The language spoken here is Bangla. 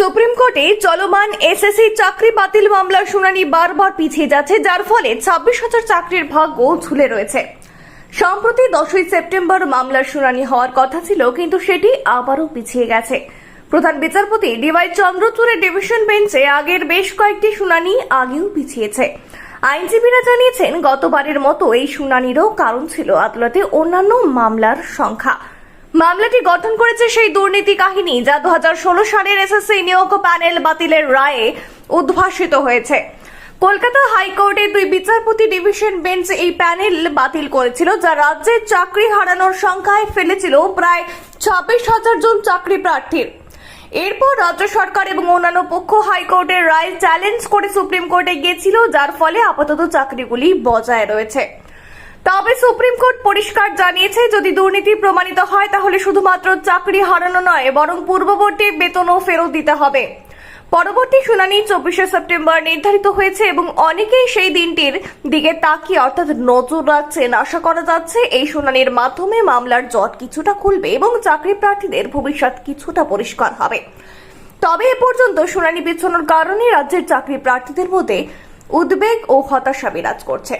সুপ্রিম কোর্টে চলমান এসএসসি চাকরি বাতিল মামলার শুনানি বারবার পিছিয়ে যাচ্ছে, যার ফলে ছাব্বিশ হাজার চাকরির ভাগ্য ঝুলে রয়েছে। সম্প্রতি দশই সেপ্টেম্বর মামলার শুনানি হওয়ার কথা ছিল, কিন্তু সেটি আবারও পিছিয়ে গেছে। প্রধান বিচারপতি ডিওয়াই চন্দ্রচূড়ের ডিভিশন বেঞ্চে আগের বেশ কয়েকটি শুনানি আগেও পিছিয়েছে। আইনজীবীরা জানিয়েছেন, গতবারের মতো এই শুনানিরও কারণ ছিল আদালতে অন্যান্য মামলার সংখ্যা। মামলাটি গঠন করেছে সেই দুর্নীতি কাহিনী যা দু সালের এসএসসি নিয়োগ প্যানেল বাতিলের রায়ে উদ্ভাসিত হয়েছে। কলকাতা হাইকোর্টের দুই বিচারপতি ডিভিশন বেঞ্চ এই প্যানেল বাতিল করেছিল, যা রাজ্যের চাকরি হারানোর সংখ্যায় ফেলেছিল প্রায় ছাব্বিশ হাজার জন চাকরি প্রার্থীর। এরপর রাজ্য সরকার এবং অন্যান্য পক্ষ হাইকোর্টের রায় চ্যালেঞ্জ করে সুপ্রিম কোর্টে গিয়েছিল, যার ফলে আপাতত চাকরিগুলি বজায় রয়েছে। তবে সুপ্রিম কোর্ট পরিষ্কার জানিয়েছে, যদি দুর্নীতি প্রমাণিত হয়, তাহলে শুধুমাত্র চাকরি হারানো নয়, বরং পূর্ববর্তী বেতনও ফেরত দিতে হবে। পরবর্তী শুনানি চব্বিশে সেপ্টেম্বর নির্ধারিত হয়েছে এবং অনেকেই সেই দিনটির দিকে তাকিয়ে অর্থাৎ নজর রাখছেন। আশা করা যাচ্ছে, এই শুনানির মাধ্যমে মামলার জট কিছুটা খুলবে এবং চাকরি প্রার্থীদের ভবিষ্যৎ কিছুটা পরিষ্কার হবে। তবে এ পর্যন্ত শুনানি পিছনোর কারণে রাজ্যের চাকরি প্রার্থীদের মধ্যে উদ্বেগ ও হতাশা বিরাজ করছে।